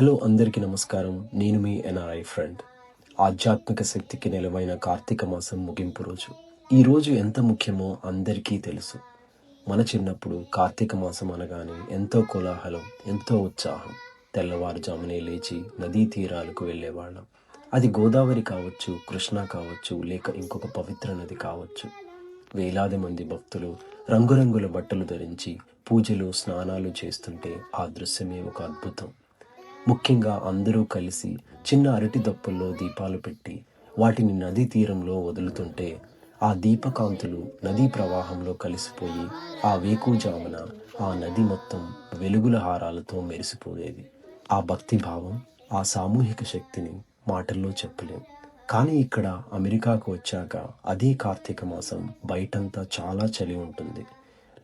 Hello అందరికీ నమస్కారం. నేను మీ ఎన్ఆర్ఐ ఫ్రెండ్. ఆధ్యాత్మిక శక్తికి నిలవైన కార్తీక మాసం ముగింపు రోజు. ఈ రోజు ఎంత ముఖ్యమో అందరికీ తెలుసు. మన చిన్నప్పుడు కార్తీక మాసం అనగానే ఎంతో కోలాహలం ఎంతో ఉత్సాహం. తెల్లవారుజామునే లేచి నదీ తీరాలకు వెళ్ళేవాళ్ళం. అది గోదావరి కావచ్చు కృష్ణ కావచ్చు లేక ఇంకొక పవిత్ర నది కావచ్చు. వేలాది మంది భక్తులు రంగురంగుల బట్టలు ధరించి పూజలు స్నానాలు చేస్తుంటే ఆ దృశ్యమే ఒక అద్భుతం. ముఖ్యంగా అందరూ కలిసి చిన్న అరటి దప్పుల్లో దీపాలు పెట్టి వాటిని నదీ తీరంలో వదులుతుంటే ఆ దీపకాంతులు నదీ ప్రవాహంలో కలిసిపోయి ఆ వేకుజామున ఆ నది మొత్తం వెలుగుల హారాలతో మెరిసిపోయేది. ఆ భక్తి భావం ఆ సామూహిక శక్తిని మాటల్లో చెప్పలేం. కానీ ఇక్కడ అమెరికాకు వచ్చాక అదే కార్తీక మాసం బయటంతా చాలా చలి ఉంటుంది.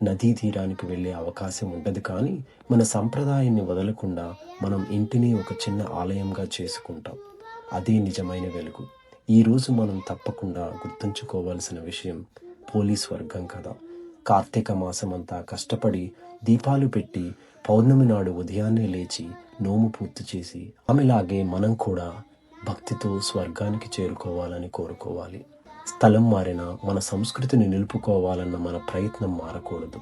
నదీ తీరానికి వెళ్ళే అవకాశం ఉండదు కానీ మన సంప్రదాయాన్ని వదలకుండా మనం ఇంటిని ఒక చిన్న ఆలయంగా చేసుకుంటాం. అదే నిజమైన వెలుగు. ఈరోజు మనం తప్పకుండా గుర్తుంచుకోవాల్సిన విషయం పోలీస్ వర్గం కదా. కార్తీక మాసమంతా కష్టపడి దీపాలు పెట్టి పౌర్ణమి నాడు ఉదయాన్నే లేచి నోము పూర్తి చేసి ఆమెలాగే మనం కూడా భక్తితో స్వర్గానికి చేరుకోవాలని కోరుకోవాలి. స్థలం మారినా మన సంస్కృతిని నిలుపుకోవాలన్న మన ప్రయత్నం మారకూడదు.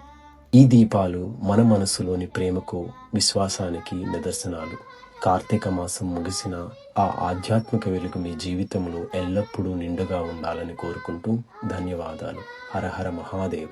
ఈ దీపాలు మన మనసులోని ప్రేమకు విశ్వాసానికి నిదర్శనాలు. కార్తీక మాసం ముగిసిన ఆ ఆధ్యాత్మిక వెలుగు మీ జీవితంలో ఎల్లప్పుడూ నిండుగా ఉండాలని కోరుకుంటూ ధన్యవాదాలు. హరహర మహాదేవ.